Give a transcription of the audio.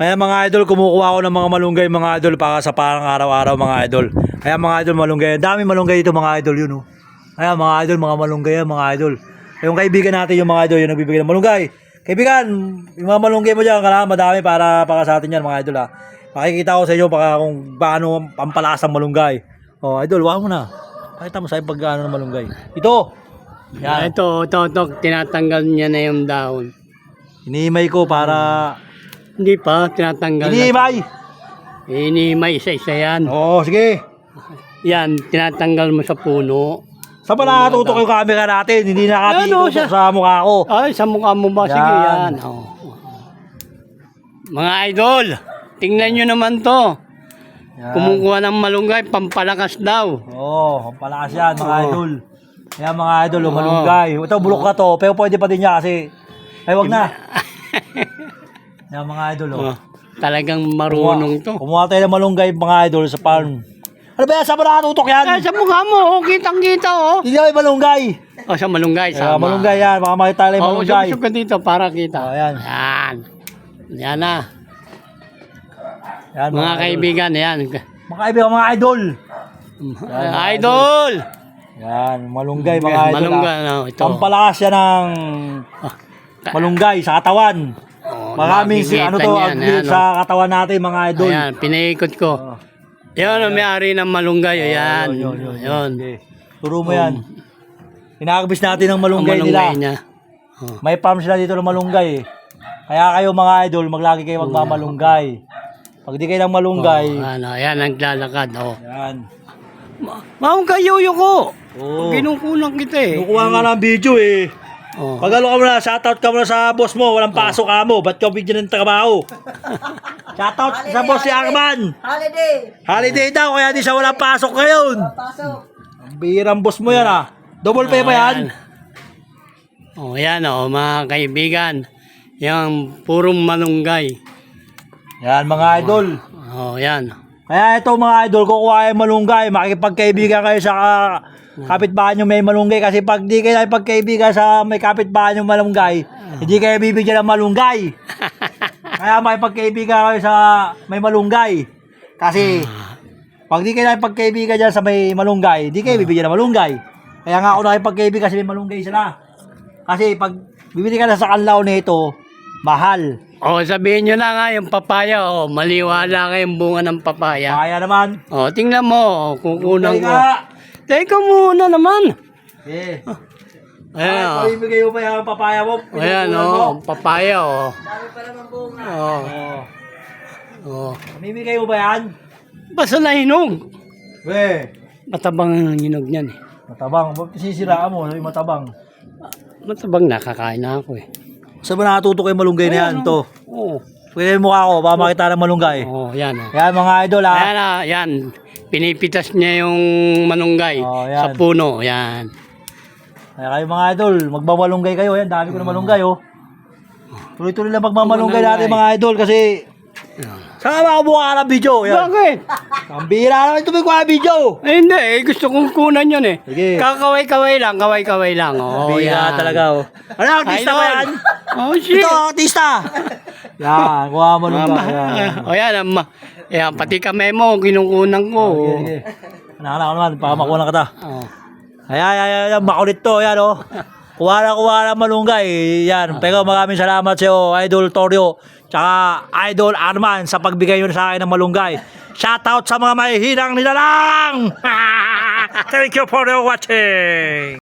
Kaya mga idol, kumukuha ako ng mga malunggay mga idol para sa parang araw-araw mga idol. Kaya mga idol, malunggay. Ang dami malunggay dito mga idol yun. Oh. Kaya mga idol, mga malunggay yan mga idol. Yung kaibigan natin yung mga idol, yung nagbibigay ng malunggay. Kaibigan, yung mga malunggay mo dyan, kailangan madami para, para sa atin yan mga idol ha. Makikita ko sa inyo baka kung paano ang palasang malunggay. Oh, idol, wala mo na. Pakita mo sa pag ano ng malunggay. Ito. Yan. Ito, ito, ito, tinatanggal niya na yung dahon. Hinihimay ko para... Hindi pa, tinatanggal na. Hinihimay! Hinihimay isa-isa yan. Oo, sige. Yan, tinatanggal mo sa puno. Saan ba nakatutok yung camera natin? Hindi nakatutok Ano, siya- sa mukha ko. Ay, sa mukha mo ba? Sige, Yan. Oh. Mga idol, tingnan nyo naman to. Yan. Kumukuha ng malunggay, pampalakas daw. Oo, oh, palakas yan mga Oo. idol. Kaya mga idol, Oo. umalunggay. Ito, bulok ka to. Pero pwede pa din niya kasi... Ay, wag na. Yan mga idol, oh. Oh, talagang marunong to. Kumuha tayo ng malunggay mga idol sa farm. Ano ba yan? Saan ba nakatutok yan? Ay, sa mukha mo, oh, kitang-kita, oh. Hindi kami malunggay. Oh, sa malunggay, Kaya sama. malunggay yan. Baka makita tayo Oh, malunggay. usap ka dito para kita. Oh, yan. Yan. Yan na. Yan, Mga idol. kaibigan, yan. Mga kaibigan, mga idol. Idol! Yan, malunggay mga idol. Malunggay, ah. no, ito. Pampalakas yan ng malunggay sa katawan. Oh, Maraming si, ano to, niyan, aglit ayan, sa katawan natin mga oh. idol. Ayan, pinaikot ko. Oh. Yan ang may-ari ng malunggay. Ayan. Yun, yun, yun. Yun. Sige. Turo mo yan. Inakabis natin ng Ang malunggay, malunggay nila. niya. Oh. May farm sila dito ng malunggay. eh. Kaya kayo mga idol, maglagi kayo magmamalunggay. Pag di kayo ng malunggay, Ano, ayan, naglalakad. Oh. yan. Ma- Maong kayo ko. Oo. Kinukulang kita eh. Kinukuha nga ng video eh. Oh. Pag ano ka muna, shoutout ka muna sa boss mo, walang pasok ka mo, ba't ka bigyan ng trabaho? shoutout sa boss si Arman. Holiday! Holiday daw, kaya di siya walang pasok ngayon. Pasok! Ang bihirang boss mo yan ah. Double pay pa yan. Oh, yan oh, mga kaibigan. Yung purong malunggay. Yan mga idol. Oh, yan. Kaya ito mga idol, kukuha kayo malunggay, makikipagkaibigan kayo sa uh, kapitbahay nyo may malunggay kasi pag di kayo pagkaibigan sa may kapitbahay nyo malunggay, hindi kayo bibigyan ng malunggay. Kaya makipagkaibigan kayo sa may malunggay. Kasi pag di kayo pagkaibigan dyan sa may malunggay, di kayo bibigyan ng malunggay. Kaya nga ako nakipagkaibigan kasi may malunggay sila. Kasi pag bibili ka na sa kanlaw nito, mahal. Oh, sabihin nyo na nga yung papaya. Oh, maliwala kayong bunga ng papaya. Kaya naman. Oh, tingnan mo. Oh, kukunan ko. Kaya Teka muna naman. Eh. Ayan, oh. Ay, ibigay mo pa yung papaya mo. Ayan, pinupunan mo. oh. Papaya, oh. Dami pa naman bunga. Oh. Oo. Oh. Mamimigay mo ba yan? Basta nahinog. We. Matabang ang hinog niyan eh. Matabang. Huwag sisiraan mo. Yung matabang. Matabang nakakain na ako eh. Saan ba nakatutok yung malunggay na yan? To. Oh. Pwede mo mukha ko. Baka makita ng malunggay. Oh, yan oh. Yan mga idol ha. Ayan ah, yan. Pinipitas niya yung manunggay Oh, yan. sa puno. Yan. Kaya kayo mga idol. Magbamalunggay kayo. Yan. Dami ko na malunggay oh. Tuloy-tuloy lang magmamalunggay natin mga idol kasi saan ka makabuha ka ng video? Yan. Bakit? Ang bihira naman ito may kuha ng video. Eh, hindi eh. Gusto kong kunan yun eh. Sige. Kakaway-kaway lang. Kaway-kaway lang. Oh, bihira yan. talaga oh. Ano artista ba Idol. yan? Oh, shit. Ito artista. yan. Kuha mo nung. Yan. O yan, ama. Yan, pati kamay mo, kinukunan ko. Okay, okay. Anak, anak naman, para makuha kita. Oh. Ay, ay, ay, ay, makulit to, yan, oh. Kuha na, kuha na malunggay, yan. Pero maraming salamat sa iyo, Idol Torio, tsaka Idol Arman sa pagbigay yun sa akin ng malunggay. Shoutout sa mga mahihinang nilalang! Thank you for watching!